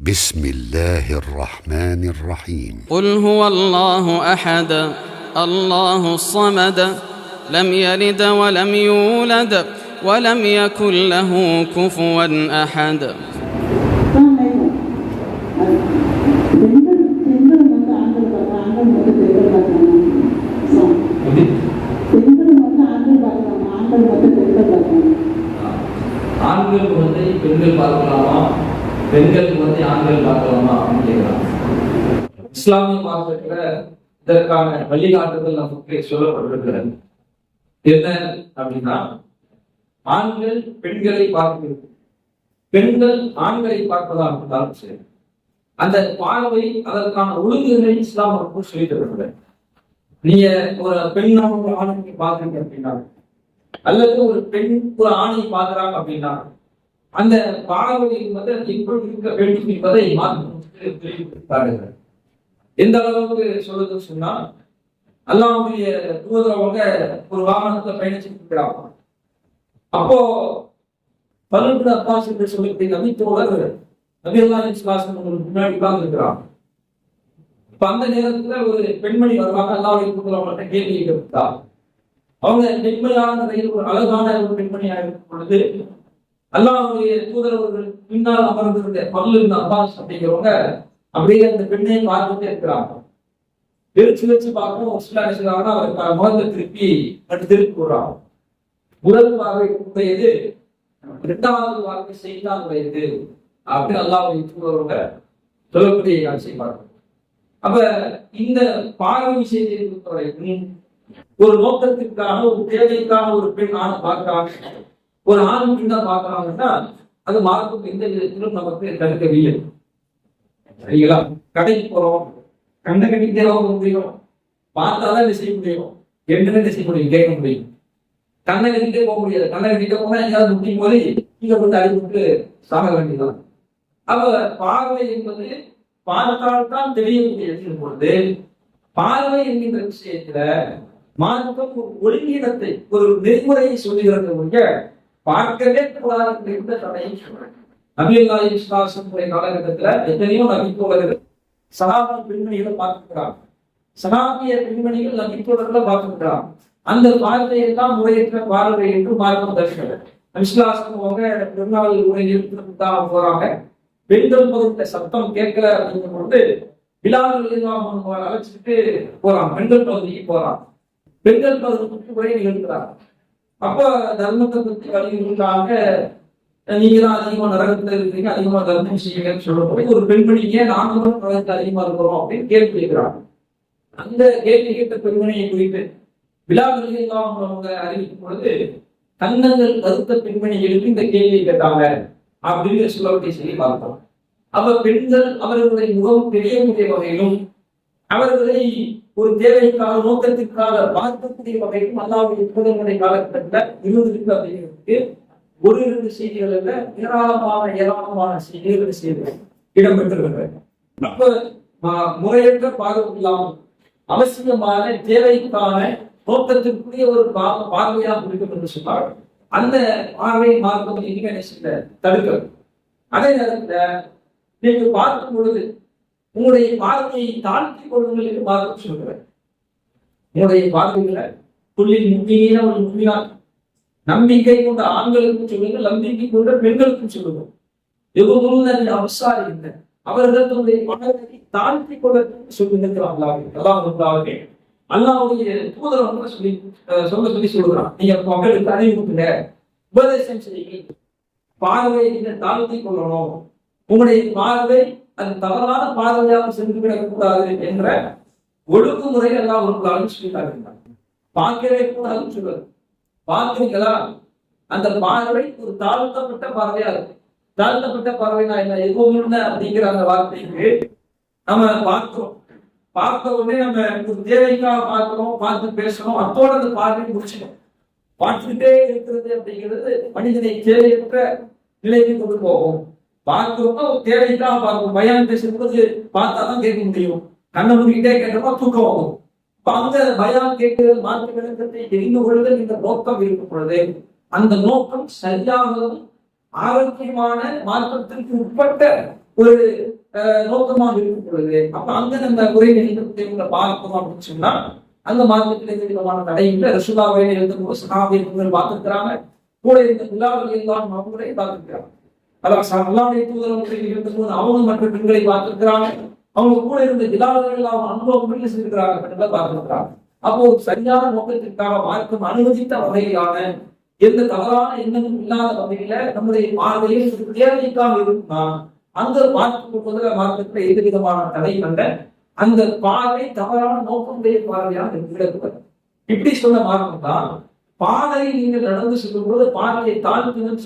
بسم الله الرحمن الرحيم قل هو الله احد الله الصمد لم يلد ولم يولد ولم يكن له كفوا احد தான் நேரம் அது பெண்கள் பெண்கள் வந்து ஆண்கள் பார்க்க ஆண்கள் வந்து பெண்கள் பார்க்கணும் பெண்கள் வந்து ஆண்கள் பார்க்கணும் ஆண்கள் வந்து பெண்கள் பார்க்கணும் ஆண்கள் குழந்தை பெண்கள் பார்க்கலாமா பெண்கள் குழந்தை ஆண்கள் பார்க்கலாமா அப்படின்னு கேட்கிறாங்க இஸ்லாமிய மார்க்கத்துல இதற்கான வழிகாட்டுதல் நமக்கு சொல்லப்பட்டிருக்கிறது. என்ன அப்படின்னா ஆண்கள் பெண்களை பார்க்கிறது. பெண்கள் ஆண்களை பார்ப்பதாக இருந்தாலும் சரி அந்த பார்வை அதற்கான ஒழுங்குகளை இஸ்லாம் நமக்கு சொல்லித் தருகிறது. நீங்க ஒரு பெண்ணாக ஒரு ஆணை பாக்குறீங்க அப்படின்னா அல்லது ஒரு பெண் ஒரு ஆணை பாக்குறாங்க அப்படின்னா அந்த பாரம்பரியம் என்பது அது இருக்க வேண்டும் என்பதை எந்த அளவுக்கு சொல்லுது சொன்னா அல்லாவுடைய தூதரவங்க ஒரு வாகனத்தை பயணிச்சுட்டு இருக்கிறாங்க அப்போ பல்லுக்கு அப்பாஸ் என்று சொல்லக்கூடிய நபித்தோழர் நபி அல்லா இஸ்லாசன் முன்னாடி உட்கார்ந்து இருக்கிறாங்க இப்ப அந்த நேரத்துல ஒரு பெண்மணி வருவாங்க அல்லாவுடைய தூதரவங்கள்ட்ட கேள்வி கேட்டா அவங்க பெண்மையான ஒரு அழகான ஒரு பெண்மணியாக இருக்கும் பொழுது அல்லாவுடைய தூதரவர்கள் பின்னால் அமர்ந்திருந்த பல்லு அப்பாஸ் அப்படிங்கிறவங்க அப்படியே அந்த பெண்ணை பார்த்துட்டே இருக்கிறாங்க. வெறிச்சு வச்சு பார்க்கணும் ஒரு சில நினைச்சாங்கன்னா அவர் முகத்தை திருப்பி மட்டும் திருப்பி விடுறாங்க முதல் பார்வை உடையது இரண்டாவது வாழ்க்கை செய்தால் உடையது அப்படின்னு அல்லாவுடைய தூதரவங்க சொல்லக்கூடிய காட்சி பார்க்கணும் அப்ப இந்த பார்வை விஷயத்தை பொறுத்தவரைக்கும் ஒரு நோக்கத்திற்கான ஒரு தேவைக்கான ஒரு பெண் ஆண் பார்க்கிறாங்க. ஒரு ஆண் பெண்ணா பார்க்கறாங்கன்னா அது மார்க்கும் எந்த விதத்திலும் நமக்கு தடுக்கவில்லை சரிங்களா? கடைக்கு போறோம். கண்ட கட்டிக்கிட்டே போக முடியும். பார்த்தாதான் என்ன செய்ய முடியும். என்ன என்ன செய்ய முடியும். கேட்க முடியும். கண்ணை கட்டிட்டே போக முடியாது. கண்ணை கட்டிட்டே போனா எங்கேயாவது முடியும் போது கீழே போட்டு அடிபட்டு சாக வேண்டியதான் அப்ப பார்வை என்பது பார்த்தால் தான் தெரியக்கூடியது பொழுது பார்வை என்கின்ற விஷயத்துல மார்க்கம் ஒரு ஒழுங்கீனத்தை ஒரு நெறிமுறையை சொல்லுகிறது ஒழிய பார்க்கவே கூடாது இருந்த தடையை சொல்றேன். நபியல்லா இஸ்லாசம் உடைய காலகட்டத்துல எத்தனையோ நபித்தோழர்கள் சகாபிய பெண்மணிகளை பார்த்துக்கிறாங்க சகாபிய பெண்மணிகள் நபித்தோழர்களை பார்த்துக்கிறாங்க அந்த பார்வையை தான் முறையற்ற பார்வை என்று மார்க்கம் தருகிறது விஸ்லாசம் அவங்க பெருநாள் உரையில் தான் போறாங்க. பெண்கள் பொருத்த சத்தம் கேட்கல அப்படிங்கும் பொழுது விழாவில் அழைச்சிட்டு போறான் பெண்கள் பகுதிக்கு போறான் பெண்கள் பகுதிக்கு உரை நிகழ்த்துறாங்க. அப்ப தர்மத்தை பத்தி வலியுறுத்தாங்க நீங்க தான் அதிகமா நரகத்துல இருக்கீங்க அதிகமா தர்மம் செய்யுங்கன்னு சொல்லும்போது ஒரு பெண்மணிக்கு நாங்களும் நரகத்துல அதிகமா இருக்கிறோம் அப்படின்னு கேள்வி கேட்கிறாங்க. அந்த கேள்வி கேட்ட பெண்மணியை குறித்து விழாவில் எல்லாம் அவங்க அறிவிக்கும் பொழுது தன்னங்கள் கருத்த பெண்மணிகளுக்கு இந்த கேள்வியை கேட்டாங்க அப்படின்னு சொல்லக்கூடிய சொல்லி பார்த்தோம் அப்ப பெண்கள் அவர்களுடைய முகம் தெரியக்கூடிய வகையிலும் அவர்களை ஒரு தேவைக்கான நோக்கத்திற்காக பார்க்கக்கூடிய வகையிலும் அல்லாவுடைய புதனுடைய காலகட்டத்தில் இருந்திருக்கு அப்படிங்கிறதுக்கு ஒரு இரண்டு செய்திகள் அல்ல ஏராளமான ஏராளமான செய்திகள் செய்திகள் இடம்பெற்றிருக்கிறது. ஆஹ், முறையற்ற பார்வை இல்லாமல் அவசியமான தேவைக்கான நோக்கத்திற்குரிய ஒரு பார்வையாக இருக்கும் என்று சொன்னார் அந்த பார்வை மார்க்கம் செய்த தடுக்கிறது. அதே நேரத்துல நீங்க பார்க்கும் பொழுது உங்களுடைய பார்வையை தாழ்த்தி கொள்ளுங்கள் என்று மார்க்கம் சொல்கிறேன் உங்களுடைய பார்வைகளை புள்ளில் முக்கிய ஒரு முக்கியம் நம்பிக்கை கொண்ட ஆண்களுக்கும் சொல்லுங்கள் நம்பிக்கை கொண்ட பெண்களுக்கும் சொல்லுங்கள். எவ்வளவு அவசாரி இல்லை. அவர்கள் தன்னுடைய பார்வையை தாழ்த்திக் கொள்ள சொல்லுங்கள் அல்லாஹ் அல்லாஹ் அல்லாவுடைய தூதர் வந்து சொல்லி சொல்ல சொல்லி சொல்லுகிறான் நீங்க மக்களுக்கு அறிவிப்புங்க உபதேசம் செய்யுங்க பார்வையை நீங்கள் தாழ்த்தி கொள்ளணும். உங்களுடைய பார்வை அது தவறான பார்வையாக சென்று விடக்கூடாது என்ற ஒழுங்குமுறை எல்லாம் ஒரு சொல்லிட்டாங்க பார்க்கவே கூடாதுன்னு சொல்வது பார்க்கிறீங்களா அந்த பார்வை ஒரு தாழ்த்தப்பட்ட பார்வையா இருக்கு. தாழ்த்தப்பட்ட பார்வைனா என்ன? எதுவும் அப்படிங்கிற அந்த வார்த்தைக்கு நம்ம பார்க்கிறோம். பார்த்த உடனே நம்ம ஒரு தேவைக்காக பார்க்கிறோம் பார்த்து பேசணும் அத்தோட அந்த பார்வை முடிச்சிடும் பார்த்துக்கிட்டே இருக்கிறது அப்படிங்கிறது மனிதனை தேவையற்ற நிலைக்கு கொண்டு போகும். பார்க்கிறோம்னா ஒரு தேவைக்காக பார்க்கணும் பயம் பேசும்போது பார்த்தா தான் கேட்க முடியும். கண்ணை முடிக்கிட்டே கேட்டோம்னா தூக்கம் ஆகும் இப்ப அந்த பயம் கேட்கிறது மாற்று விளக்கத்தை தெரிந்து கொள்ளுதல் இந்த நோக்கம் இருக்கும் பொழுது அந்த நோக்கம் சரியாகவும் ஆரோக்கியமான மாற்றத்திற்கு உட்பட்ட ஒரு அஹ், நோக்கமாக இருக்கும் பொழுது அப்ப அங்க நம்ம உரை இவங்களை பார்க்கணும் அப்படின்னு சொன்னா அந்த மார்க்கத்தில் விதமான தடைகளை ரசுல்லாவை எழுதும் சகாவை பார்த்துக்கிறாங்க கூட இருந்த பிள்ளாளர்கள் எல்லாம் அவங்களே பார்த்துக்கிறாங்க அதான் அல்லாவுடைய தூதரவங்களை இருந்தபோது அவங்க மற்ற பெண்களை பார்த்திருக்கிறாங்க. அவங்க கூட இருந்த இல்லாதவர்கள் அவங்க அனுபவம் பண்ணி செஞ்சிருக்கிறாங்க பெண்களை பார்த்திருக்கிறாங்க. அப்போ ஒரு சரியான நோக்கத்திற்காக மார்க்கம் அனுமதித்த வகையிலான எந்த தவறான எண்ணமும் இல்லாத வகையில நம்முடைய பார்வையில் தேவைக்காக இருந்தா அந்த பார்க்கும் முதல மார்க்கத்துல எந்த விதமான தடை கண்ட அந்த பார்வை தவறான நோக்கமுடைய பார்வையாக விடக்கூடாது இப்படி சொன்ன மார்க்கம் தான் பாதையை நீங்கள் நடந்து செல்லும் போது பார்வையை தாழ்த்துங்கன்னு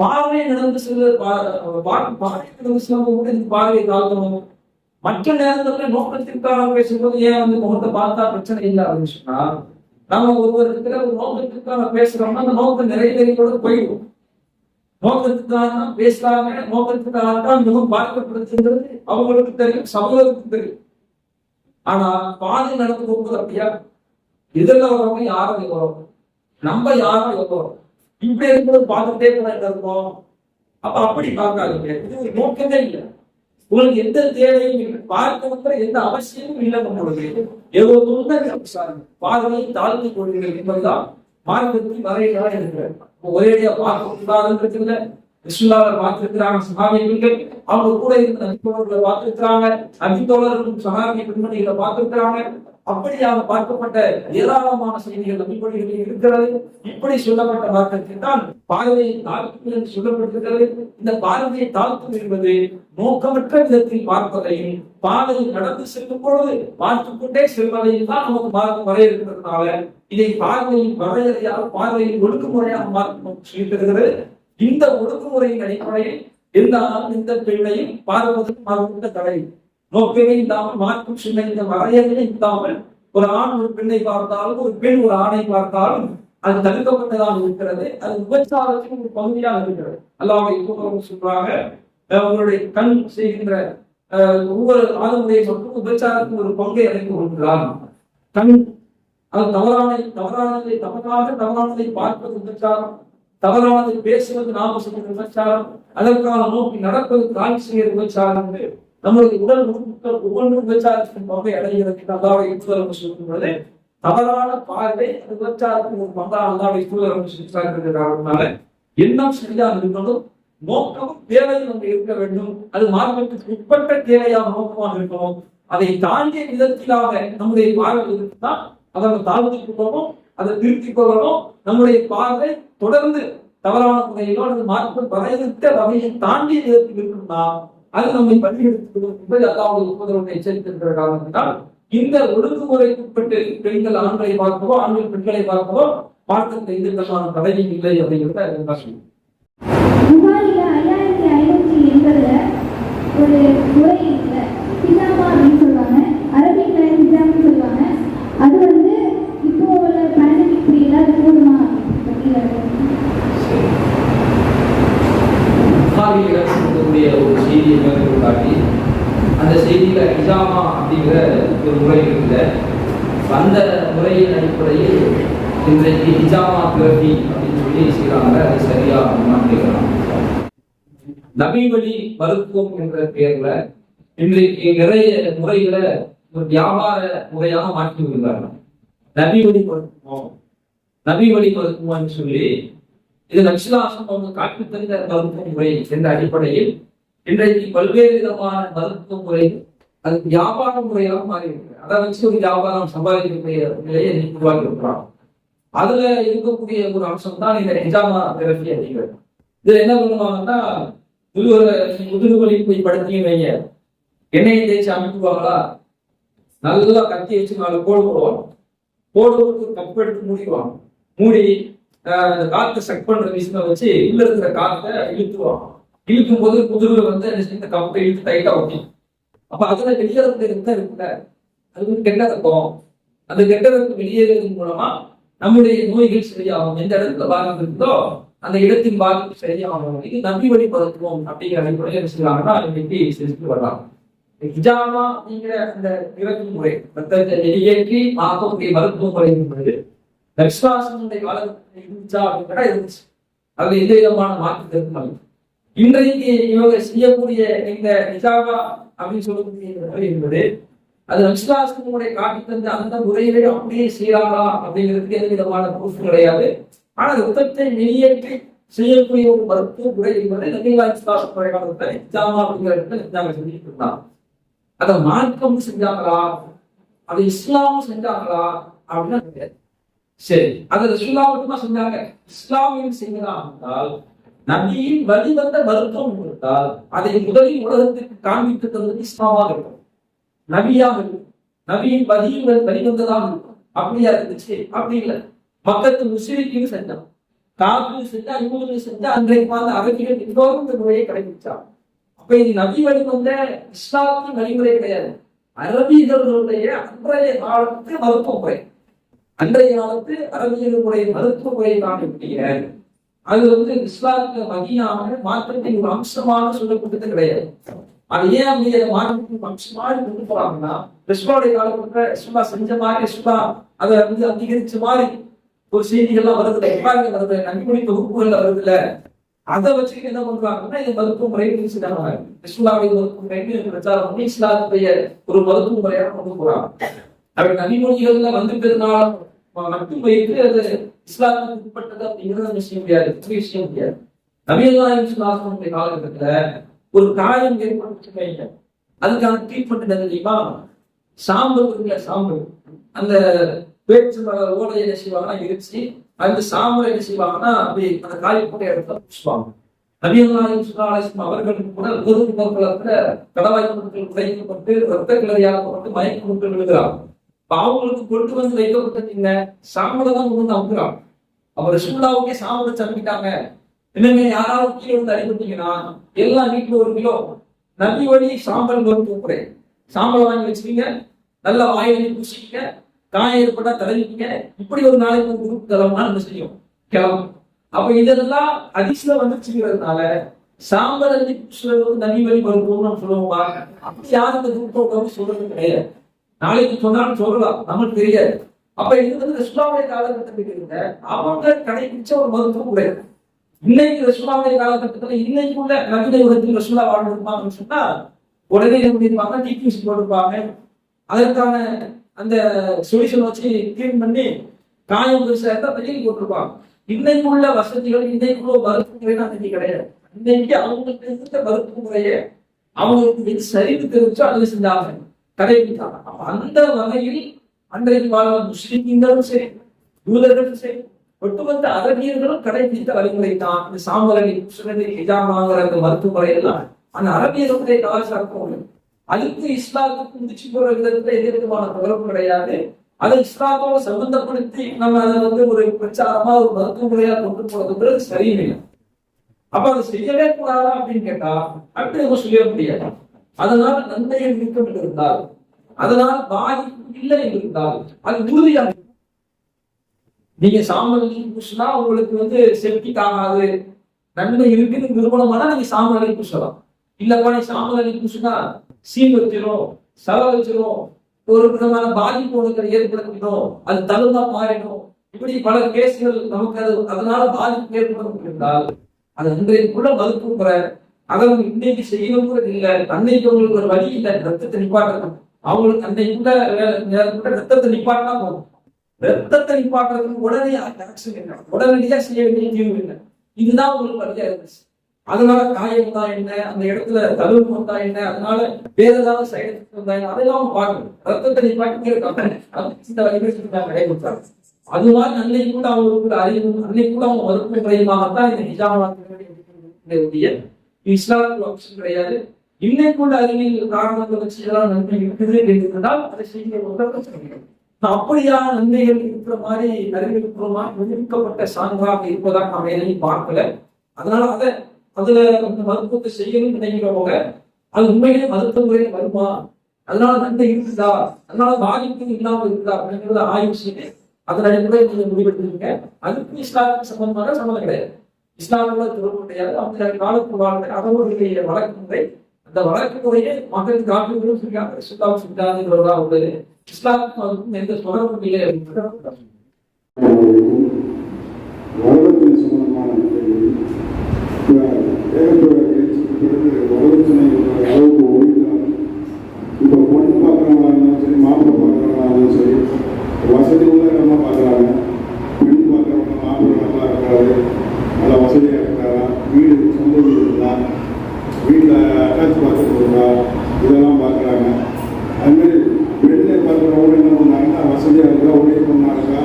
பார்வை நடந்து செல்ல பா- பா- பார்வை நடந்து செல்லும் இந்த பார்வையை தாழ்த்தணும். மற்ற நேரத்துல நோக்கத்திற்காக பேசும்போது ஏன் வந்து முகத்தை பார்த்தா பிரச்சனை இல்லை அப்படின்னு சொன்னா நம்ம ஒருவருக்கு ஒரு நோக்கத்திற்காக பேசுறோம்னா அந்த நோக்கம் நிறைவேறியோட போயிடும். நோக்கத்துக்காக தான் பேசுறாங்க நோக்கத்துக்காக தான் முகம் பார்க்கப்படுதுன்றது அவங்களுக்கு தெரியும் சமூகத்துக்கு தெரியும். ஆனா பாதை நடந்து போகும்போது அப்படியா? இதெல்லாம் வரவங்க யாரும் வரும் நம்ம யாரும் வரும் இப்படி இருக்கும்போது பார்த்துட்டே கூட இருக்கோம் அப்ப அப்படி பார்க்காதீங்க. இது ஒரு நோக்கமே இல்லை. உங்களுக்கு எந்த தேவையும் இல்லை. பார்க்கணுங்கிற எந்த அவசியமும் இல்லை பொழுது ஏதோ தொண்டை பார்வையை தாழ்ந்து கொள்கிறீர்கள் என்பதுதான் மார்க்கத்தில் வரையலாம் இருக்கிறது. ஒரேடியா பார்க்க கூடாதுன்றதுல கிருஷ்ணாவை பார்த்திருக்கிறாங்க சகாபியர்கள் அவங்க கூட இருந்த நபித்தோழர்களை பார்த்திருக்கிறாங்க. நபித்தோழர்களும் சகாமி பெண்மணிகளை பார்த்திருக்கிறாங்க. அப்படியாக பார்க்கப்பட்ட ஏராளமான செய்திகள் நபிப்படிகளில் இருக்கிறது. இப்படி சொல்லப்பட்ட வார்த்தைக்கு தான் பார்வையை தாழ்த்தும் என்று சொல்லப்பட்டிருக்கிறது. இந்த பார்வையை தாழ்த்தும் என்பது நோக்கமற்ற விதத்தில் பார்ப்பதையும் பாதையில் நடந்து செல்லும் பொழுது பார்த்து கொண்டே செல்வதையும் தான் நமக்கு மார்க்கம் வரையறுக்கிறதுனால இதை பார்வையின் வரையறையாக பார்வையின் ஒழுங்குமுறையாக மார்க்கம் சொல்லியிருக்கிறது இந்த ஒழுங்குமுறையின் அடிப்படையில் இந்த இந்த பிள்ளையும் பார்ப்பதற்கு மார்க்க தடை நோக்கமே இல்லாமல் மார்க்கம் சின்ன இந்த வரையறையே இல்லாமல் ஒரு ஆண் ஒரு பெண்ணை பார்த்தாலும் ஒரு பெண் ஒரு ஆணை பார்த்தாலும் அது தடுக்கப்பட்டதாக இருக்கிறது. அது விபச்சாரத்தின் ஒரு பகுதியாக இருக்கிறது. அல்லாவை இப்போ சொல்றாங்க அஹ் உங்களுடைய கண் செய்கின்ற அஹ், ஒவ்வொரு ஆளுமுறையை மட்டும் விபச்சாரத்தின் ஒரு பங்கை அடைந்து கொள்கிறார். கண் அது தவறான தவறானதை தவறாக தவறானதை பார்ப்பது விபச்சாரம் தவறானதை பேசுவது நாம சொல்வது விபச்சாரம் அதற்கான நோக்கி நடப்பது காய் செய்வது விபச்சாரம் என்று நம்முடைய உடல் உறுப்புகள் ஒவ்வொன்றும் விபச்சாரத்தின் பங்கை அடைகிறது அல்லாவை சூழல் சொல்லும் பொழுது தவறான பார்வை அது விபச்சாரத்தின் ஒரு பங்கா அல்லாவை தூதரம் சொல்லியிருக்கிறார்கள் எண்ணம் சரியாக இருக்கணும்? நோக்கம் தேவை நம்ம இருக்க வேண்டும். அது மார்க்கத்துக்கு உட்பட்ட தேவையான நோக்கமாக இருக்கணும். அதை தாண்டிய விதத்திலாக நம்முடைய பார்வை இருந்தால் அதை நம்ம தாழ்த்திக் கொள்ளணும் அதை திருத்திக் கொள்ளணும். நம்முடைய பார்வை தொடர்ந்து தவறான முறையிலோ அல்லது மார்க்கம் வரையறுத்த வகையை தாண்டிய விதத்தில் இருக்கும்னா அது நம்மை பள்ளி எடுத்துக்கொள்ளும் என்பது அல்லாவுடைய உபதரவை எச்சரித்திருக்கிற காரணத்தினால் இந்த ஒழுங்குமுறைக்குட்பட்டு பெண்கள் ஆண்களை பார்க்கவோ ஆண்கள் பெண்களை பார்க்கவோ மார்க்கத்தை எதிர்க்கலாம் தடையும் இல்லை அப்படிங்கிறத நான் ஒரு முறை இல்லை ஹிஜாமா அப்படின்னு சொல்லுவாங்க. அரபிக்ல ஹிஜாம்னு சொல்லுவாங்க. அது வந்து இப்போ உள்ள பேண்டமிக் பீரியட்ல அது போதுமா அப்படின்னு புகாரில் இருக்கக்கூடிய ஒரு செய்தியை மேற்கொண்டு காட்டி அந்த செய்தியில இஜாமா அப்படிங்கிற ஒரு முறை இருக்குல்ல அந்த முறையின் அடிப்படையில் இன்றைக்கு இஜாமா பிறவி அப்படின்னு சொல்லி செய்கிறாங்க அது சரியா கேட்கலாம். நபிவழி மருத்துவம் என்ற பெயர்ல இன்றைக்கு நிறைய முறையில ஒரு வியாபார முறையாக மாற்றி வருகிறார்கள் நபி வழி மருத்துவம் நபிவழி மருத்துவம்னு சொல்லி இது நக்ஷலாசம் அவங்க காட்டுத்தந்த மருத்துவ முறை என்ற அடிப்படையில் இன்றைக்கு பல்வேறு விதமான மருத்துவ முறை அது வியாபார முறையாக மாறிவிட்டது. அதை வச்சு ஒரு வியாபாரம் சம்பாதிக்கக்கூடிய நிலையை இன்னைக்கு உருவாக்கி இருக்கிறோம். அதுல இருக்கக்கூடிய ஒரு அம்சம் தான் இந்த எஜாமா தெரப்பி அப்படிங்கிறது. இதுல என்ன பண்ணுவாங்கன்னா முதுகுல முதுகு வலி போய் படுத்தீங்க வைங்க. எண்ணெயை தேய்ச்சி அமுக்குவாங்களா? நல்லா கத்தி வச்சு நாலு கோடு போடுவாங்க. போடுவதற்கு போட்டு ஒரு கப் எடுத்து மூடிடுவாங்க மூடி காற்று அந்த செக் பண்ற மிஷினை வச்சு உள்ள இருக்கிற காற்றை இழுத்துவாங்க இழுக்கும் போது முதுகுல வந்து இந்த கப்பை இழுத்து டைட்டா ஒட்டும் அப்ப அதுல வெளியேறது இருந்தா இருக்குல்ல அது வந்து கெட்ட இருக்கும் அந்த கெட்ட ரத்தம் வெளியேறுவதன் மூலமா நம்முடைய நோய்கள் சரியாகும். எந்த இடத்துல பாதிப்பு இருந்தோ அந்த இடத்தின் பாதிப்பு சரியாகும். இது நம்பி வழி மருத்துவம் அப்படிங்கிற அடிப்படையில் என்ன செய்யறாங்கன்னா இன்னைக்கு செஞ்சுட்டு வரலாம் ஹிஜாமா அப்படிங்கிற அந்த இறக்கும் முறை ரத்தத்தை வெளியேற்றி ஆக்கக்கூடிய மருத்துவ முறை என்பது தர்ஷாசனுடைய வளர்ச்சி இருந்துச்சா அப்படின்னா இருந்துச்சு அதுல எந்த விதமான மாற்றத்திற்கும் அல்ல இன்றைக்கு இவங்க செய்யக்கூடிய இந்த நிஜாவா அப்படின்னு சொல்லக்கூடிய முறை என்பது அது நம்ஸ்லாசனுடைய காட்டி தந்த அந்த முறையிலே அப்படியே செய்யறாங்களா அப்படிங்கிறதுக்கு எந்த விதமான ப்ரூஃப் கிடையாது. ஆனா ரத்தத்தை வெளியேற்றி செய்யக்கூடிய ஒரு மருத்துவ முறை என்பது நபிகளா இஸ்லாசன் முறை காலத்துல நிஜாமா அப்படிங்கிற இடத்துல நிஜாம செஞ்சுட்டு இருந்தாங்க அதை மார்க்கம் செஞ்சாங்களா? அது இஸ்லாம் செஞ்சாங்களா? அப்படின்னா சரி அது ரசுல்லா மட்டுமா செஞ்சாங்க. இஸ்லாமியம் செய்யலாம் என்றால் நபியின் வழிவந்த மருத்துவம் கொடுத்தால் அதை முதலில் உலகத்திற்கு காண்பித்து தந்தது இஸ்லாமாக இருக்கும். நபியாக இருக்கும். நபியின் வழியில் வழிவந்ததாக இருக்கும். அப்படியா இருந்துச்சு? அப்படி இல்லை. மக்கத்து முஸ்லிம்க்கு செஞ்சான் காப்பு செஞ்சா இவங்க செஞ்சா அன்றைக்கு வாழ்ந்த அரபிகள் எல்லோரும் இந்த முறையை கடைபிடிச்சான் அப்ப இது நபி வழிவந்த இஸ்லாமின் வழிமுறை கிடையாது. அரபியர்களுடைய அன்றைய காலத்து மருத்துவ முறை. அன்றைய காலத்து அரபியர்களுடைய மருத்துவ முறையை காணக்கூடிய அது வந்து இஸ்லாத்துல வகையாக மாற்றத்தின் ஒரு அம்சமாக சொல்லப்பட்டது கிடையாது. அது ஏன் அப்படி அதை மாற்றத்தின் அம்சமாக கொண்டு போறாங்கன்னா ரிஸ்வாடைய காலத்துல ரிஸ்வா செஞ்ச மாதிரி ரிஸ்வா அதை வந்து அங்கீகரிச்ச மாதிரி ஒரு செய்திகள்லாம் வருதுல எப்பாங்க வருது நன்கொடை தொகுப்புகள் வருதுல அதை வச்சு என்ன பண்றாங்கன்னா இது மருத்துவ முறையை பேசுறாங்க இஸ்லாமிய மருத்துவ முறைன்னு பிரச்சாரம் பண்ணி இஸ்லாத்துடைய ஒரு மருத்துவ முறையாக கொண்டு போறாங்க. அவர் நபிமொழிகள்ல வந்துட்டதுனால மட்டும் வைத்து அது இஸ்லாமுக்கு உட்பட்டது அப்படிங்கிறது விஷயம் கிடையாது. பெரிய விஷயம் கிடையாது. நபியல்லாஹி இஸ்லாமுடைய காலகட்டத்துல ஒரு காயம் ஏற்பட்டு வைங்க அதுக்கான ட்ரீட்மெண்ட் என்ன தெரியுமா? சாம்பல் இருக்குல்ல சாம்பல். அந்த பேச்சு மலர் என்ன செய்வாங்கன்னா இடிச்சு அந்த சாம்பல் என்ன செய்வாங்கன்னா அப்படி அந்த காயம் காயப்பட்ட இடத்துல பூசுவாங்க நபியல்லாஹி இஸ்லாம் அவர்களுக்கு கூட ஒரு போர்க்களத்துல கடவாய் பொருட்கள் உடைக்கப்பட்டு ரத்த கிளறியாக்கப்பட்டு மயக்க பொருட்கள் விழுகிறார்கள் அவங்களுக்கு கொண்டு வந்து வைக்கப்பட்டது சாம்பலை தான் கொண்டு வந்து அமுக்குறாங்க அவர் சுல்லாவுக்கே சாம்பலை சமைக்கிட்டாங்க என்னங்க யாராவது கீழே வந்து அடிபட்டீங்கன்னா எல்லா வீட்டுல ஒரு கிலோ நபி வழி சாம்பல் வந்து கூப்பிடுறேன். சாம்பலை வாங்கி வச்சுக்கீங்க நல்லா வாயிலை பூசிக்கீங்க காயம் ஏற்பட்டா தடவிக்கீங்க. இப்படி ஒரு நாளைக்கு ஒரு குரூப் தரம்னா நம்ம செய்யும். கிளம்பும். அப்ப இதெல்லாம் அதிசல வந்துச்சுங்கிறதுனால சாம்பல் அள்ளி பூசுறது வந்து நபி வழி மருத்துவம் நம்ம சொல்லுவோம்? அப்படி யாரும் இந்த குரூப் சொல்றது கிடையாது. நாளைக்கு சொன்னாலும் சொல்லலாம். நம்மளுக்கு தெரியாது. அப்ப இது வந்து ரஷ்மாவுடைய காலகட்டத்தில் இருந்த அவங்க கடைபிடிச்ச ஒரு மருத்துவ முறை. இன்னைக்கு ரஷ்மாவுடைய காலகட்டத்துல இன்னைக்கு உள்ள நவீன உலகத்தில் ரஷ்மா வாழ்ந்துருப்பாங்கன்னு சொன்னா உடனே என்ன பண்ணிருப்பாங்க? டிபிஎஸ் போட்டிருப்பாங்க. அதற்கான அந்த சொல்யூஷன் வச்சு கிளீன் பண்ணி காயம் பெருசா இருந்தா வெளியில் போட்டிருப்பாங்க. இன்னைக்கு உள்ள வசதிகள் இன்னைக்கு உள்ள மருத்துவ முறை அன்னைக்கு கிடையாது. இன்னைக்கு அவங்களுக்கு இருந்த மருத்துவ முறையை அவங்களுக்கு எது சரிவு தெரிவிச்சோ அதுவே அதை செஞ்சாங்க கடைபிடித்தாங்க. அப்ப அந்த வகையில் அன்றைக்கு வாழ்ந்த முஸ்லிம்களும் சரி யூதர்களும் சரி ஒட்டுமொத்த அரபியர்களும் கடைபிடித்த வழிமுறை தான் இந்த சாம்பரணி சுரந்தி ஹிஜாம் ஹிஜாமாங்கிற அந்த மருத்துவமுறை எல்லாம். அந்த அரபியர்களுடைய கலாச்சாரத்தும் ஒண்ணு. அதுக்கு இஸ்லாத்துக்கு முடிச்சு போற விதத்துல எந்த விதமான தொடர்பு கிடையாது. அதை இஸ்லாமோட சம்பந்தப்படுத்தி நம்ம அதை வந்து ஒரு பிரச்சாரமா ஒரு மருத்துவமுறையா கொண்டு கொண்டு பிறகு சரியில்லை. அப்ப அதை செய்யவே கூடாதா அப்படின்னு கேட்டா அப்படி நம்ம சொல்ல முடியாது. அதனால நன்மைகள் இருக்கும் என்று இருந்தால் அதனால் பாதிப்பு இல்லை என்று இருந்தால் அது உறுதியாக நீங்க சாம்பல் பூசினா உங்களுக்கு வந்து செப்டிக் ஆகாது நன்மை இருக்குன்னு நிறுவனமானா நீங்க சாம்பல் பூசலாம். இல்லப்பா நீ சாம்பல் பூசினா சீன் வச்சிரும் செலவு வச்சிரும் ஒரு விதமான பாதிப்பு உனக்கு ஏற்படுத்திடும் அது தகுந்தா மாறிடும். இப்படி பல கேஸ்கள் நமக்கு அது அதனால பாதிப்பு ஏற்படும் என்றால் அது அன்றைக்குள்ள மருத்துவ முறை அதை அவங்க இன்னைக்கு செய்யணும் கூட இல்லை. அன்னைக்கு அவங்களுக்கு ஒரு வழி இல்லை. ரத்தத்தை நிப்பாட்டணும். அவங்களுக்கு அன்னைக்குள்ள நேரத்துக்குள்ள ரத்தத்தை நிப்பாட்டினா போதும். ரத்தத்தை நிப்பாட்டுறதுக்கு உடனே ஆக்ஷன் இல்லை. உடனடியாக செய்ய வேண்டிய தீர்வு இல்லை. இதுதான் உங்களுக்கு வழியா இருந்துச்சு அதனால காயம் தான் என்ன? அந்த இடத்துல தழுவு தான் என்ன? அதனால வேற ஏதாவது சைடு வந்தா என்ன? அதெல்லாம் பார்க்கணும். ரத்தத்தை நிப்பாட்டி இந்த வழிபட்டு நடைபெற்றாங்க அது மாதிரி அன்னைக்கு கூட அவங்களுக்கு அறிவு அன்னைக்கு கூட அவங்க மருத்துவ முறையுமாகத்தான் இந்த நிஜாமாத்தினுடைய இஸ்லாமிய ஆப்ஷன் கிடையாது. இன்னைக்கு உள்ள அறிவியல் காரணங்களை வச்சு இதெல்லாம் நன்மை இருக்குது என்றால் அதை செய்ய உதவ அப்படியான நன்மைகள் இருக்கிற மாதிரி அறிவியல் பூர்வமா நிரூபிக்கப்பட்ட சான்றாக இருப்பதாக நாம் எதையும் பார்க்கல. அதனால அதை அதுல அந்த மருத்துவத்தை செய்யணும்னு போக அது உண்மையிலே மருத்துவ வருமா? அதனால நன்மை இருக்குதா? அதனால பாதிப்பு இல்லாமல் இருக்குதா? அப்படிங்கிறத ஆய்வு செய்து அதன் அடிப்படையில் நீங்க முடிவெடுத்துருங்க அதுக்கு இஸ்லாமுக்கு சம்பந்தமான சம்மந்தம் கிடையாது. இஸ்லாமில் தொடர்பு கிடையாது அந்த காலத்து வாழ்ந்த அவர்களுடைய வழக்கு முறை அந்த வழக்கு முறையே மக்கள் காப்பீடுகளும் சொல்லியாங்க சுத்தா சுத்தாதுங்கிறதா உள்ளது இஸ்லாமுக்கும் அதுக்கும் எந்த தொடர்பும் இல்லை அப்படின்னு இப்போ பொண்ணு பார்க்குறவங்களா இருந்தாலும் சரி மாப்பிள்ளை பார்க்குறவங்களா இருந்தாலும் சரி வசதி உள்ள இடமா பார்க்குறாங்க பெண் பார்க்குறவங்க மாப்பிள்ளை நல்லா இருக்கிறாரு வசதியாக இருக்கிறாரா வீடு சொந்த வீடு இருக்கா வீட்டில் அட்டாச் பாத்ரூம் இருக்கா இதெல்லாம் பார்க்குறாங்க அதுமாரி பெண்ணை பார்க்குறவங்க என்ன பண்ணாங்கன்னா வசதியாக இருக்கா ஒரே பொண்ணாக இருக்கா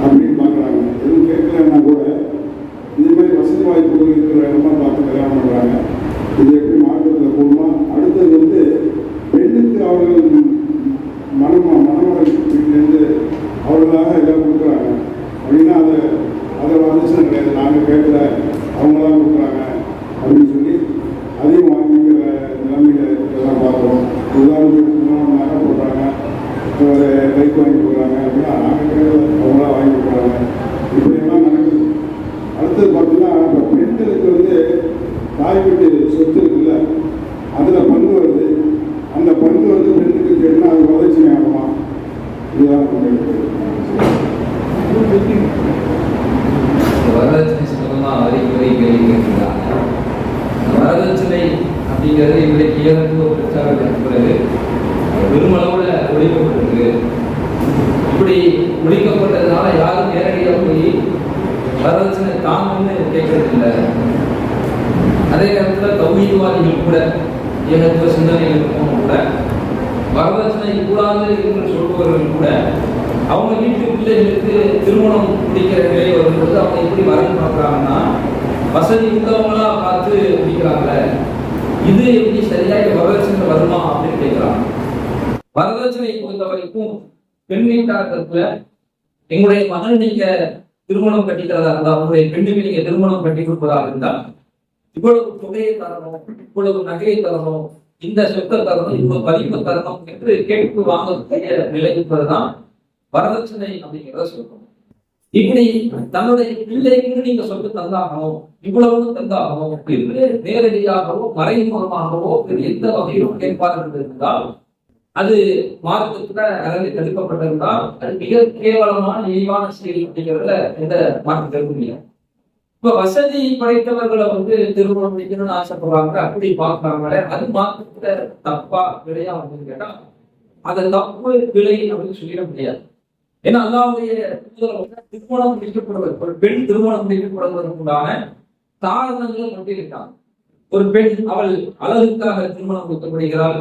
அப்படின்னு பார்க்குறாங்க எதுவும் கேட்கலன்னா கூட இந்த மாதிரி வசதி வாய்ப்புகள் இருக்கிற இடமா பார்த்து கல்யாணம் பண்ணுறாங்க இது எப்படி மாற்றத்தில் போகணுமா அடுத்தது வந்து பெண்ணுக்கு அவர்கள் மணம மணமகள் வீட்டிலேருந்து அவர்களாக எல்லாம் கொடுக்குறாங்க அப்படின்னா அதை அதை வந்துச்சுன்னா கிடையாது நாங்கள் கேட்கல அவங்க தான் கொடுக்குறாங்க அப்படின்னு சொல்லி அதையும் வாங்கிக்கிற நிலைமையில இதெல்லாம் பார்க்குறோம் உதாரணத்துக்கு நம்ம நகை போடுறாங்க ஒரு பைக் வாங்கி கொடுக்குறாங்க அப்படின்னா நாங்கள் கேட்கல அவங்களா வாங்கி கொடுக்குறாங்க இப்படியெல்லாம் நடக்குது அடுத்தது பார்த்தீங்கன்னா இப்போ பெண்களுக்கு வந்து தாய் வீட்டு சொத்து இருக்குல்ல அதில் பங்கு வருது அந்த பங்கு வந்து பெண்ணுக்கு கேட்டால் அது வளர்ச்சி ஆகுமா இதுதான் வரதட்சணை சம்பந்தமா அறிவுரை கேள்வி கேட்டிருக்காங்க இந்த வரதட்சணை அப்படிங்கிறது இன்றைக்கு ஏதாவது ஒரு பிரச்சாரத்திற்கு பிறகு பெருமளவுல ஒழிக்கப்பட்டிருக்கு இப்படி ஒழிக்கப்பட்டதுனால யாரும் நேரடியாக போய் வரதட்சணை தாங்கன்னு கேட்கறது இல்லை அதே நேரத்தில் தௌஹீத்வாதிகள் கூட ஏகத்துவ சிந்தனைகள் இருக்கவங்க கூட வரதட்சணை கூடாது என்று சொல்பவர்கள் கூட அவங்க வீட்டு பிள்ளைகளுக்கு திருமணம் முடிக்கிற நிலை வரும்போது அவங்க எப்படி வரன் பார்க்குறாங்கன்னா வசதி உள்ளவங்களா பார்த்து முடிக்கிறாங்கள இது எப்படி சரியா வரதட்சணை வருமா அப்படின்னு கேட்குறாங்க. வரதட்சணை பொறுத்த வரைக்கும் பெண் வீட்டாளத்துல எங்களுடைய மகன் நீங்க திருமணம் கட்டிக்கிறதா இருந்தால் உங்களுடைய பெண்ணுக்கு நீங்க திருமணம் கட்டி கொடுப்பதா இருந்தா இவ்வளவு தொகையை தரணும் இவ்வளவு நகையை தரணும் இந்த சொத்தை தரணும் இவ்வளவு பதிப்பு தரணும் என்று கேட்டு வாங்கக்கூடிய நிலை என்பதுதான் வரதட்சணை அப்படிங்கிறத சொல்லணும் இப்படி தன்னுடைய பிள்ளைக்கு நீங்க சொல்லி தந்தாகணும் இவ்வளவு தந்தாகணும் என்று நேரடியாகவோ மறைமுகமாகவோ எந்த வகையிலும் கேட்பார்கள் இருந்தால் அது மார்க்கத்துல அறவை தடுக்கப்பட்டிருந்தால் அது மிக கேவலமான இழிவான செயல் அப்படிங்கிறதுல எந்த மாற்றம் கருத்து இல்லை. இப்ப வசதி படைத்தவர்களை வந்து திருமணம் முடிக்கணும்னு ஆசைப்படுறாங்க அப்படி பார்க்கறாங்களே அது மார்க்கத்துல தப்பா விளையா அப்படின்னு கேட்டா அதை தப்பு விலை அப்படின்னு சொல்லிட முடியாது. ஏன்னா அல்லாவுடைய திருமணம் முடிக்கப்படுவது ஒரு பெண் திருமணம் முடிக்கப்படுவதற்குண்டான காரணங்கள் கொண்டிருக்காங்க ஒரு பெண் அவள் அழகுக்காக திருமணம் கொடுக்கப்படுகிறாள்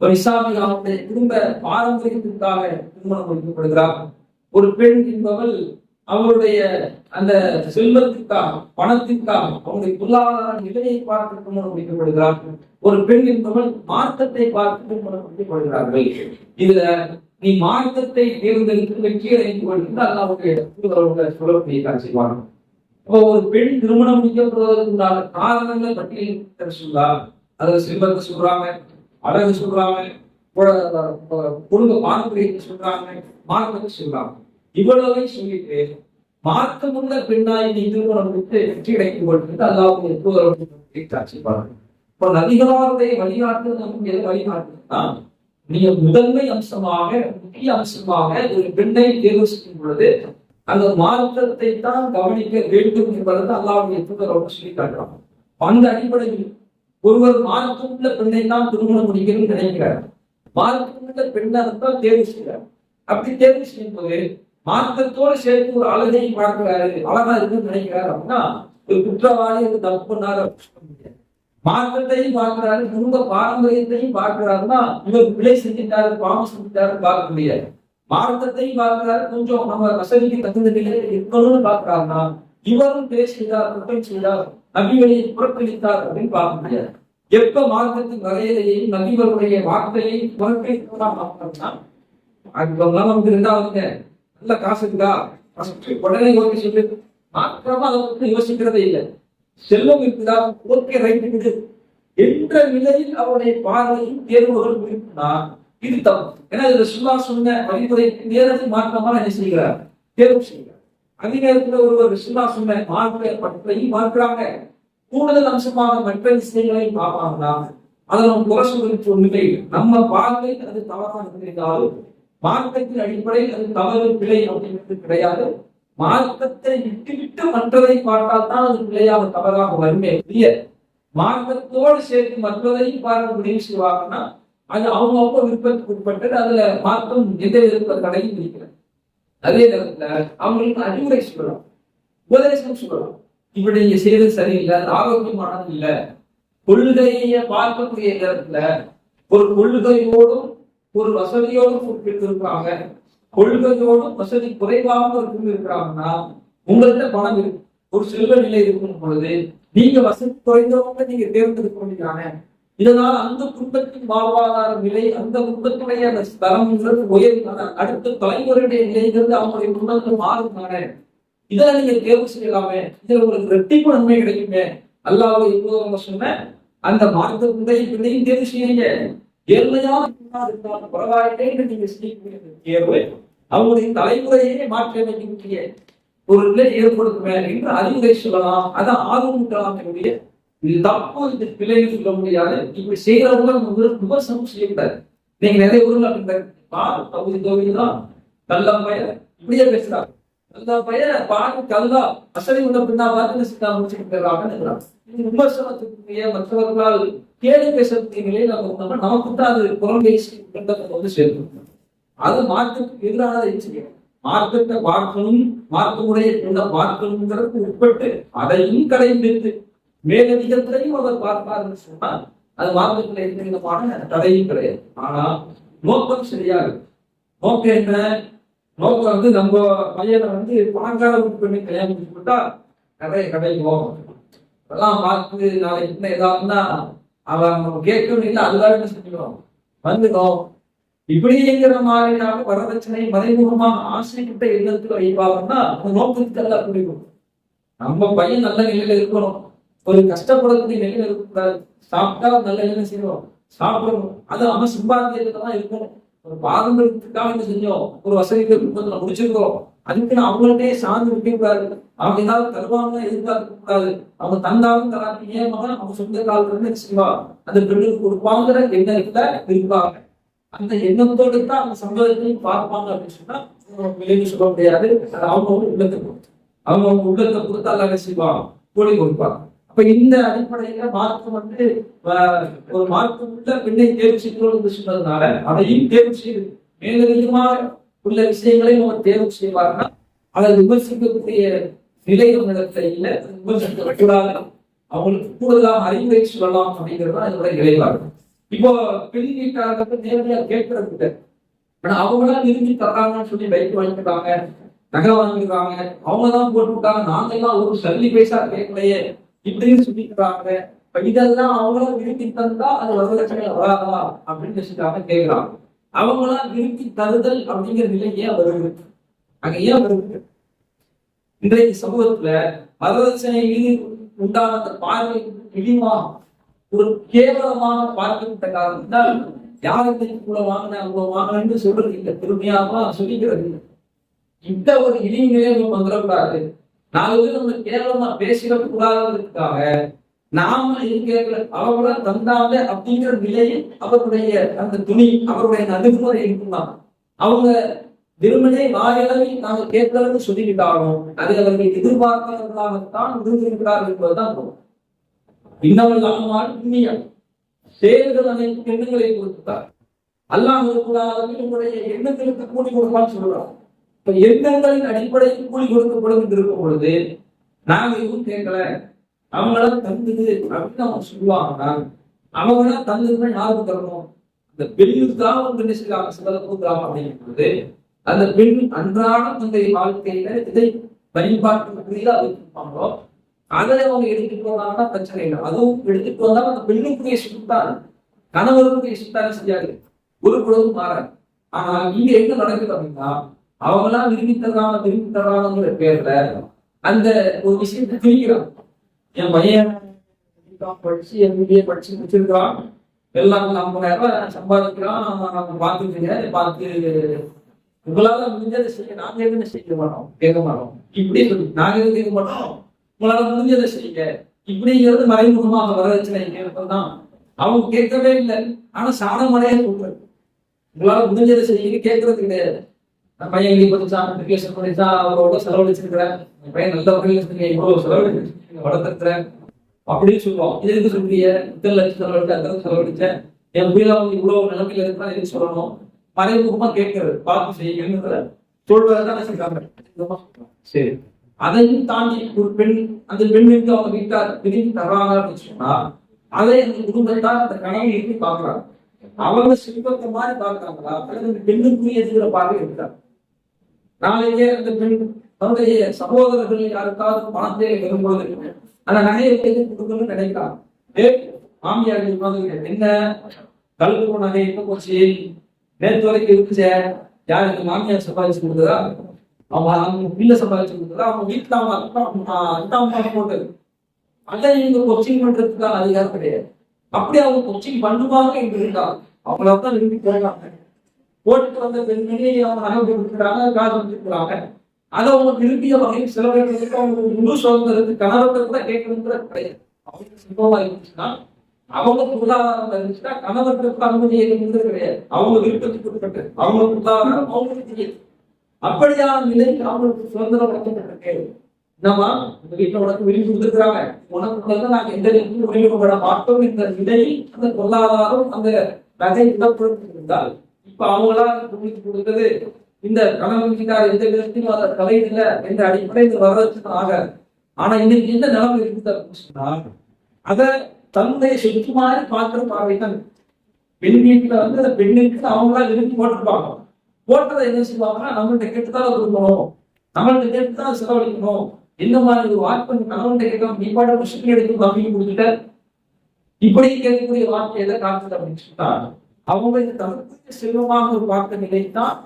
ஒரு இஸ்லாமிய அவனுடைய குடும்ப பாரம்பரியத்திற்காக திருமணம் முடிக்கப்படுகிறார் ஒரு பெண் என்பவள் அவருடைய அந்த செல்வத்திற்காக பணத்திற்காக அவருடைய பொருளாதார நிலையை பார்த்து திருமணம் முடிக்கப்படுகிறார் ஒரு பெண் என்பவள் மார்க்கத்தை பார்த்து திருமணம் முடிக்கப்படுகிறார்கள். இதுல நீ மார்க்கத்தை தேர்ந்தெடுத்து கீழே அடைந்து கொண்டு அல்லாவுடைய தூதரோட சொல்லக்கூடிய காட்சிவாங்க இப்போ ஒரு பெண் திருமணம் முடிக்கப்படுவதற்குண்டான காரணங்கள் பட்டியலில் சொல்லா அதை செல்வத்தை சொல்றாங்க அழகு சொல்றாங்க குடும்ப பாரம்பரியத்தை சொல்றாங்க மார்க்கத்தை சொல்றாங்க இவ்வளவை சொல்லிட்டு மார்க்கமுள்ள பெண்ணாய் நீ திருமணம் விட்டு வெற்றி அடைந்து கொண்டு அல்லாவுடைய தூதரோட காட்சி பாருங்க இப்போ நதிகளாருடைய வழிகாட்டு நமக்கு எது வழிகாட்டுதான் நீங்க முதன்மை அம்சமாக முக்கிய அம்சமாக ஒரு பெண்ணை தேர்வு செய்யும் பொழுது அந்த மாற்றத்தை தான் கவனிக்க வேண்டும் என்பதை அல்லாவுடைய தூதரோட சொல்லி காட்டுறாங்க அந்த அடிப்படையில் ஒருவர் மாற்றமுள்ள பெண்ணை தான் திருமணம் முடிக்கணும்னு நினைக்கிறார். மாற்றமுள்ள பெண்ணை தான் தேர்வு செய்கிறார். அப்படி தேர்வு செய்யும் போது மார்க்கத்தோடு சேர்த்து ஒரு அழகை பார்க்கிறாரு அழகா இருக்குன்னு நினைக்கிறாரு அப்படின்னா ஒரு குற்றவாளி அது தப்பு பண்ணாரு அப்படின்னு பார்க்கிறாரு குடும்ப பாரம்பரியத்தையும் பார்க்கிறாருன்னா இவர் பிழை செஞ்சிட்டாரு பாவம் செஞ்சிட்டாரு பார்க்க முடியாது. மார்க்கத்தையும் பார்க்கிறாரு கொஞ்சம் நம்ம வசதிக்கு தகுந்த நிலையில் இருக்கணும்னு பார்க்கிறாருன்னா இவரும் பேசுகிறார் குற்றம் செய்தார் நபிகளை புறக்கணித்தார் அப்படின்னு பார்க்க முடியாது. எப்ப மார்க்கத்தின் வரையறையையும் நபிகளுடைய வார்த்தையை புறக்கணிக்கலாம் பார்த்தோம்னா அதுக்கெல்லாம் நமக்கு ரெண்டாவதுங்க. நல்ல காசு இருக்கா உடனே ஓகே சொல்லு. மாத்திரமா அதை யோசிக்கிறதே இல்லை. செல்வம் இருந்தால் ஓகே ரைட் இருக்குது என்ற நிலையில் அவருடைய பார்வையும் தேர்வுகள் இருக்குன்னா இது தவறு. ஏன்னா இதுல சுல்லா சொன்ன வழிமுறை நேரத்தில் மாற்றமா என்ன செய்கிறார்? தேர்வு செய்கிறார். அதே நேரத்தில் ஒருவர் சுல்லா சொன்ன மார்க்க பற்றையும் மாற்றாங்க கூடுதல் அம்சமாக மற்ற விஷயங்களையும் பார்ப்பாங்கன்னா அதை நம்ம குறை சொல்றதுக்கு ஒன்றுமே இல்லை. நம்ம பார்வை அது தவறாக இருந்தாலும் மார்க்கத்தின் அடிப்படையில் அது தவறு பிழை அப்படிங்கிறது கிடையாது. மார்க்கத்தை விட்டு விட்டு மற்றதை பார்த்தால் தான் அது பிள்ளையாக தவறாக வருமே இல்லையே மார்க்கத்தோடு சேர்த்து மற்றதையும் பார்க்க முடிவு செய்வாங்கன்னா அது அவங்க அவங்க விருப்பத்துக்கு உட்பட்டது அதுல மார்க்கம் எந்த விருப்ப தடையும் இருக்கிறது. அதே நேரத்துல அவங்களுக்கு அறிவுரை சொல்லலாம் உபதேசம் சொல்லலாம் இப்படி நீங்க செய்யறது சரியில்லை ஆரோக்கியமானது இல்லை. கொள்கையை பார்க்கக்கூடிய நேரத்துல ஒரு கொள்கையோடும் ஒரு வசதியோடும் குறிப்பிட்டிருக்காங்க கொள்கையோடும் வசதி குறைவாக இருக்கு இருக்கிறாங்கன்னா உங்கள்கிட்ட பணம் இருக்கு. ஒரு செல்வ நிலை இருக்கும் பொழுது நீங்க வசதி குறைந்தவங்க நீங்க தேர்ந்தெடுக்க முடியாங்க இதனால அந்த குடும்பத்தின் வாழ்வாதார நிலை அந்த குடும்பத்துடைய அந்த தரம்ங்கிறது உயர்ந்தான அடுத்த தலைமுறையுடைய நிலைங்கிறது அவங்களுடைய குடும்பத்தில் மாறுதானே இதை நீங்க தேர்வு செய்யலாமே. இதுல உங்களுக்கு ரெட்டிப்பு நன்மை கிடைக்குமே. அல்லாஹ் இப்போது சொன்ன அந்த மார்க்க முறை பிள்ளையும் தேர்வு செய்யுங்க. ஏழ்மையான இருந்தாலும் பரவாயில்லை நீங்க செய்யக்கூடிய தேர்வு அவங்களுடைய தலைமுறையே மாற்ற வேண்டிய ஒரு நிலை ஏற்படுத்துமே என்று அறிவுரை சொல்லலாம். அதான் ஆர்வம் என்னுடைய இது தப்பு பிள்ளைகள் சொல்ல முடியாது. இப்படி செய்யறவங்க நம்ம விமர்சனம் செய்யக்கூடாது நீங்க நிறைய ஊர்ல இந்த பால் பகுதி தொகுதி தான் நல்ல பையன் இப்படியே பேசுறாங்க நல்ல பையன் பால் கல்லா அசதி உள்ள பின்னா பார்த்து சித்தா முடிச்சுட்டு விமர்சனத்துக்குரிய மற்றவர்களால் கேள்வி பேசக்கூடிய நிலையில் நம்ம நமக்கு தான் அது புறம் பேசி வந்து சேர்க்கணும். அது மார்க்கத்துக்கு எதிரானதை செய்யணும் மார்க்கத்தை பார்க்கணும் மார்க்கமுடைய கொண்ட பார்க்கணுங்கிறதுக்கு உட்பட்டு அதையும் கடைபிடித்து மேலதிகத்திலையும் அவர் பார்ப்பார்னு சொன்னால் அது மார்க்கத்தில் எந்த விதமான தடையும் கிடையாது. ஆனா நோக்கம் சரியாக இருக்கு நோக்கம் என்ன? நோக்கம் வந்து நம்ம பையனை வந்து பணக்கார வீட்டு பெண்ணை கல்யாணம் பண்ணி விட்டா நிறைய கிடைக்கும் அதெல்லாம் பார்த்து நாளைக்கு என்ன ஏதாவதுன்னா அவன் நம்ம கேட்கணும் இல்லை. அதுதான் என்ன வந்துடும் இப்படிங்கிற மாதிரியாக வரதட்சணை மறைமுகமாக ஆசைப்பட்ட எண்ணத்துல வைப்பாங்கன்னா அந்த நோக்கத்துக்கு அல்ல குடிக்கும் நம்ம பையன் நல்ல நிலையில இருக்கணும். ஒரு கஷ்டப்படக்கூடிய நிலையில இருக்கக்கூடாது. சாப்பிட்டா நல்ல நிலையில செய்யணும் சாப்பிடணும். அது அவன் சம்பாத்தியத்துல தான் இருக்கணும். ஒரு பாரம்பரியத்துக்காக என்ன செஞ்சோம்? ஒரு வசதிகள் குடும்பத்துல முடிச்சிருக்கிறோம். அதுக்கு நான் அவங்கள்ட்டே சார்ந்து விட்டுக்கூடாது அவங்க ஏதாவது தருவாங்க எதிர்பார்க்க கூடாது அவங்க தந்தாலும் தராங்க. ஏன் மகன்? அவங்க சொந்த காலத்துல இருந்து செய்வா? அந்த பெண்ணுக்கு கொடுப்பாங்கிற எண்ணத்துல இருப்பாங்க. அந்த எண்ணத்தோடு தான் அந்த சம்பவத்தையும் பார்ப்பாங்க அப்படின்னு சொன்னா விலைக்கு சொல்ல முடியாது. அது அவங்க உள்ளத்தை பொறுத்து. அவங்க அவங்க உள்ளத்தை பொறுத்து அல்ல செய்வான்? செய்வாங்க கூலி கொடுப்பாங்க. அப்ப இந்த அடிப்படையில மார்க்கம் வந்து ஒரு மார்க்கம் உள்ள பெண்ணை தேர்வு செய்யணும் சொன்னதுனால அதையும் தேர்வு செய்து மேலதிகமாக உள்ள விஷயங்களை நம்ம தேர்வு செய்வார்னா அதை விமர்சிக்கக்கூடிய நிலை இடத்துல இல்ல. விமர்சிக்கக்கூடாது. அவங்களுக்கு கூடுதலாக அறிவுரை சொல்லலாம் அப்படிங்கிறது தான் இதோட நிலைப்பாடு. இப்போ பெண் நேரடியா கேட்கறது இல்லை ஆனா அவங்களா விரும்பி தர்றாங்கன்னு சொல்லி பைக் வாங்கிக்கிறாங்க நகை வாங்கிக்கிறாங்க அவங்கதான் போட்டு விட்டாங்க நாங்க எல்லாம் ஒரு சல்லி பைசா கேட்கலையே இப்படின்னு சொல்லிக்கிறாங்க இதெல்லாம் அவங்களா விரும்பி தந்தா அது வரதட்சணை வராதா அப்படின்னு வச்சுட்டாங்க கேட்கிறாங்க. அவங்களா விரும்பி தருதல் அப்படிங்கிற நிலை ஏன் வருது? அங்க ஏன் வருது? இன்றைய சமூகத்துல வரதட்சணை மீது உண்டான அந்த பார்வை இழிவா ஒரு கேவலமான பார்க்கப்பட்ட காரணத்தால் யார் இன்னைக்கு இவ்வளவு வாங்கின அவ்வளவு வாங்கினு சொல்றது இல்லை. பெருமையாவா சொல்லிக்கிறது இந்த ஒரு இழிநிலையை நம்ம வந்துடக்கூடாது. நாலு பேர் நம்ம கேவலமா பேசிடக்கூடாததுக்காக நாம இருக்கிற கேட்கல அவங்கள தந்தாங்க அப்படிங்கிற நிலையில் அவருடைய அந்த துணி அவருடைய அணுகுமுறை இருக்குமா? அவங்க வெறுமனே வாயளவில் நாங்கள் கேட்கலன்னு சொல்லிவிட்டாலும் அதை அவர்கள் எதிர்பார்க்கிறவர்களாகத்தான் இருந்திருக்கிறார்கள் என்பதுதான் தோணும் இன்னவர்கள் அம்மாள் புண்ணியம் செயல்கள் அனைத்து எண்ணங்களை கொடுத்தார். அல்லாஹ் உங்களுடைய எண்ணங்களுக்கு கூலி கொடுப்பான்னு சொல்றாங்க இப்ப எண்ணங்களின் அடிப்படையில் கூலி கொடுக்கப்படும் என்று இருக்கும் பொழுது நாங்க எதுவும் கேட்கல. அவங்களா தந்தது அப்படின்னு அவங்க சொல்லுவாங்கன்னா அவங்களா தந்ததுன்னா யாருக்கு தரணும். அந்த பெண்ணுக்காக ஒரு என்ன செய்யலாம் சிலர் கொடுக்கலாம் அப்படிங்கும் பொழுது அந்த பெண் அன்றாடம் தந்தை வாழ்க்கையில இதை பயன்பாட்டு அதை கொடுப்பாங்களோ அதை அவங்க எடுத்துட்டு போனாங்கன்னா பிரச்சனை இல்லை. அதுவும் எடுத்துட்டு வந்தாலும் அந்த பெண்ணுக்குரிய சுத்தாரு கணவருக்குரிய சுத்தாரு செஞ்சாரு ஒரு பொழுதும் மாறாது. ஆனா இங்க எங்க நடக்குது அப்படின்னா அவங்களாம் விரும்பி தர்றாங்க விரும்பி தர்றாங்கிற பேர்ல அந்த ஒரு விஷயத்தை திரிக்கிறான் என் பையன் படிச்சு படிச்சு எம்பிஏ படிச்சு முடிச்சிருக்கான் எல்லாம் ஐம்பதாயிரம் ரூபாய் சம்பாதிக்கிறான். அவன் பார்த்து உங்களால முடிஞ்சதை செய்ய நாங்க எதுவும் செய்ய மாட்டோம். கேட்க மாட்டோம். இப்படி நாங்க எதுவும் கேட்க மாட்டோம். உங்களால முடிஞ்சதை செய்யுங்க. இப்படிங்கிறது மறைமுகமாக வரதட்சணை கேட்பதுதான் அவங்க கேட்கவே இல்லை. ஆனா சாணமனையே சொல்றது உங்களால முடிஞ்சதை செய்யுங்க கேட்கறது கிடையாது. நான் பையன் இங்கே படிச்சான் மெட்ரிகுலேஷன் படிச்சான் அவரோட செலவழிச்சிருக்கிறேன் என் பையன் நல்ல வகையில் இருக்கீங்க இவ்வளவு செலவழிச்சிருக்கீங்க வளர்த்துருக்கிறேன் அப்படின்னு சொல்லுவோம். இது எதுக்கு சொல்றீங்க? இத்தனை லட்சம் செலவழிச்சேன் அத்தனை செலவழிச்சேன் என் பிள்ளை அவங்க இவ்வளவு நிலைமையில இருக்கா எதுக்கு சொல்லணும்? மறைமுகமா கேட்கறது பார்த்து செய்யுங்கிறத சொல்வதை தான் செய்யறாங்க சரி. அதையும் தாண்டி ஒரு பெண் அந்த பெண்ணுக்கு அவங்க வீட்டார் பிரிந்து தராங்கன்னு சொன்னா அதை அந்த குடும்பத்தார் அந்த கணவன் எப்படி பாக்குறாங்க அவங்க செல்வத்தை மாதிரி பார்க்கறாங்களா? அல்லது அந்த பெண்ணுக்குரிய எதிர பார்வை இருக்கிறாங்க நாளைக்கே அந்த பெண் தன்னுடைய சகோதரர்கள் யாருக்காவது பணத்தை வரும்பொழுது அந்த நகையை கைது கொடுக்கணும்னு நினைக்கிறான் ஏ மாமியார் என்ன? கழுத்து நகை என்ன போச்சு. நேற்று வரைக்கும் இருந்துச்சே யார் இந்த மாமியார் சம்பாதிச்சு கொடுத்ததா? அவங்க அவங்க வீட்டில் சம்பாதிச்சு கொடுத்ததா அவங்க வீட்டுல அவங்க அப்பா அம்மா அம்மா போட்டது அதை இவங்க கொச்சிங் பண்றதுக்கான அதிகாரம் கிடையாது. அப்படி அவங்க கொச்சிங் பண்ணுவாங்க என்று இருந்தா அவங்கள தான் விரும்பி போயிடாங்க போட்டுட்டு வந்த பெண்மணி அவங்க நகை கொடுக்குறாங்க காசு வச்சிருக்கிறாங்க அதை அவங்க விரும்பிய வகையில் செலவழிக்கிறதுக்கு அவங்க முழு சுதந்திரத்துக்கு கணவர்கள் கூட கேட்கணுங்கிற கிடையாது. அவங்க சுத்தமா இருந்துச்சுன்னா அவங்க பொருளாதாரம் இருந்துச்சுன்னா கணவர்களுக்கு அனுமதி கிடையாது. அவங்க விருப்பத்துக்கு உட்பட்டு அவங்க பொருளாதாரம் அவங்களுக்கு தெரியாது. அப்படியான நிலை அவங்களுக்கு சுதந்திரம் வழங்கப்பட்டிருக்கு. என்னமா இந்த வீட்டுல உனக்கு விரும்பி கொடுத்துருக்காங்க உனக்கு உள்ளதை நாங்க எந்த நேரத்திலும் விரும்பப்பட மாட்டோம் என்ற நிலை அந்த பொருளாதாரம் அந்த நகை இடப்படுத்திருந்தால் இப்ப அவங்களா புரிஞ்சு கொடுத்தது இந்த கணவன் எந்த விதத்திலும் அதை தலையிடல என்ற அடிப்படையில் வரதட்சணை ஆக. ஆனா இன்னைக்கு எந்த நிலைமை இருக்குது அப்படின்னு சொன்னா அத தன்னுடைய சொத்து மாதிரி பார்க்கிற பார்வை தான் பெண் வீட்டுல வந்து அந்த பெண்ணுக்கு அவங்களா விரும்பி போட்டிருப்பாங்க. போட்டதை என்ன செய்வாங்கன்னா நம்மள்ட்ட கேட்டுதான் கொடுக்கணும் நம்மள்ட்ட கேட்டுதான் செலவழிக்கணும். இந்த மாதிரி ஒரு வாய்ப்பு கணவன்கிட்ட கேட்காம நீ பாட விஷயம் எடுத்து அப்படின்னு கொடுத்துட்ட. இப்படி கேட்கக்கூடிய வார்த்தை எதை காட்டுது அப்படின்னு சொல்லிட்டா அவங்க இந்த தனக்குரிய செல்வமாக ஒரு பார்த்த நிலை தான்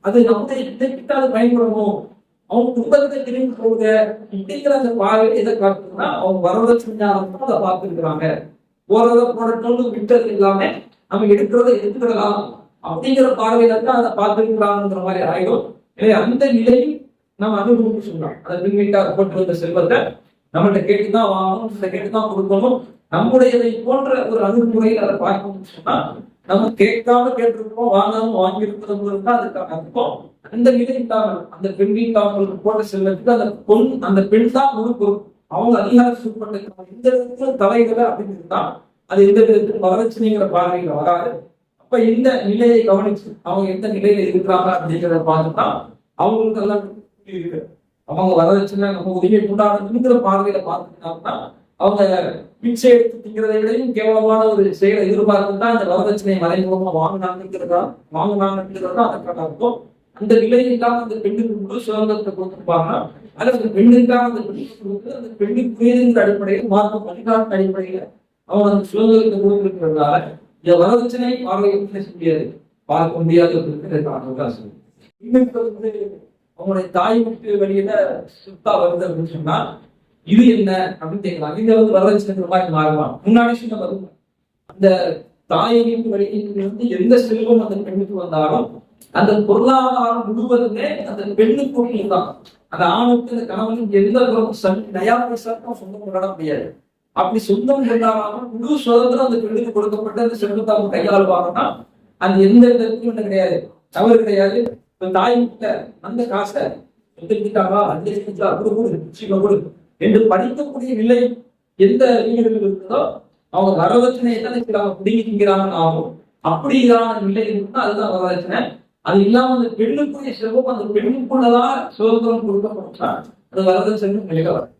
அது நம்முடைய இதைக்கிட்ட அது பயன்படணும். அவங்க குடும்பத்தை திரும்பி போகுது இப்படிங்கிற அந்த பார்வை எதை காட்டுதுன்னா அவங்க வரதட்சணை அதை பார்த்துருக்குறாங்க. போறதை போடட்டும்னு விட்டது இல்லாம நம்ம எடுக்கிறத எடுத்துக்கலாம் அப்படிங்கிற பார்வையில தான் அதை பார்த்துக்கிறாங்கிற மாதிரி ஆயிடும். எனவே அந்த நிலையில் நம்ம அனுபவம் சொல்றோம் அந்த பின்வீட்டார் போட்டு வந்த செல்வத்தை நம்மள்ட்ட கேட்டுதான் வாங்கணும் நம்மள்ட்ட கேட்டுதான் கொடுக்கணும். நம்முடையதை போன்ற ஒரு அணுகுமுறையில் அதை பார்க்கணும்னு சொன்னா நம்ம கேட்காம கேட்டிருக்கோம் வாங்காம வாங்கியிருக்கிறோம் தான் அதுக்கான அர்த்தம். அந்த நிலையில் தான் அந்த பெண் வீட்டாளர்களுக்கு போன்ற செல்வத்துக்கு அந்த பொன் அந்த பெண் தான் முழு பொறுப்பு அவங்க அதிகார சூழ்நிலை எந்த விதத்திலும் தலைகளை அப்படின்னு தான். அது எந்த விதத்திலும் வரட்சணைங்கிற பார்வையில வராது. அப்ப இந்த நிலையை கவனிச்சு அவங்க எந்த நிலையில இருக்கிறாங்க அப்படிங்கிறத பார்த்துட்டா அவங்களுக்கு எல்லாம் இருக்கு அவங்க வரதட்சணை நம்ம உரிமை உண்டானதுங்கிற பார்வையில பார்த்துட்டாங்கன்னா அவங்க பிச்சை எடுத்து திங்கிறத விடையும் கேவலமான ஒரு செயலை எதிர்பார்த்து தான் இந்த வரதட்சணையை மறைமுகமா வாங்கினாங்கிறதா வாங்கினாங்கிறதா அதற்கான அர்த்தம். அந்த நிலையில்லாம அந்த பெண்ணுக்கு முழு சுதந்திரத்தை கொடுத்துருப்பாங்க. அல்லது அந்த பெண்ணுக்காக அந்த பெண்ணுக்கு கொடுத்து அந்த பெண்ணுக்கு வேறுங்கிற அடிப்படையில் மாற்றம் வழிகாட்டு அடிப்படையில அவங்க அந்த சுதந்திரத்தை கொடுத்துருக்கிறதுனால இந்த வரதட்சணை பார்வையை பேச முடியாது பார்க்க முடியாது அவகாசம். இன்னும் வந்து அவங்களுடைய தாய் விட்டு வெளியில சுத்தா வருது அப்படின்னு சொன்னா இது என்ன அப்படின்னு கேட்கலாம். இங்க வந்து வரதட்சணை மாதிரி மாறுமா? முன்னாடி சொன்ன வரும் அந்த தாயை வீட்டு வெளியில் வந்து எந்த செல்வம் அந்த பெண்ணுக்கு வந்தாலும் அந்த பொருளாதாரம் முழுவதுமே அந்த பெண்ணுக்கு தான் அந்த ஆணுக்கு அந்த கணவனுக்கு எந்த ஒரு சன் நயா பைசாக்கும் சொந்தம் கொண்டாட முடியாது அப்படி சொந்தம் கொண்டாடாம முழு சுதந்திரம் அந்த பெண்ணுக்கு கொடுக்கப்பட்ட அந்த செல்வத்தை அவங்க கையாளுவாங்கன்னா அது எந்த விதத்திலும் ஒண்ணு கிடையாது. தவறு கிடையாது. தாய் கிட்ட அந்த காசை எடுத்துக்கிட்டாங்களா அந்த எடுத்துக்கிட்டா கொடு கொடு சீக்கிரம் என்று படிக்கக்கூடிய நிலை எந்த வீடுகளில் இருக்குதோ அவங்க வரதட்சணை தான் செய்யறாங்க ஆகும். அப்படியான நிலை இருக்குன்னா அதுதான் வரதட்சணை. அது இல்லாம அந்த பெண்ணுக்குரிய செல்வம் அந்த பெண்ணுக்குள்ளதான் சுதந்திரம் கொடுக்கப்பட்டா அது வரதட்சணை நிலையில வரும்.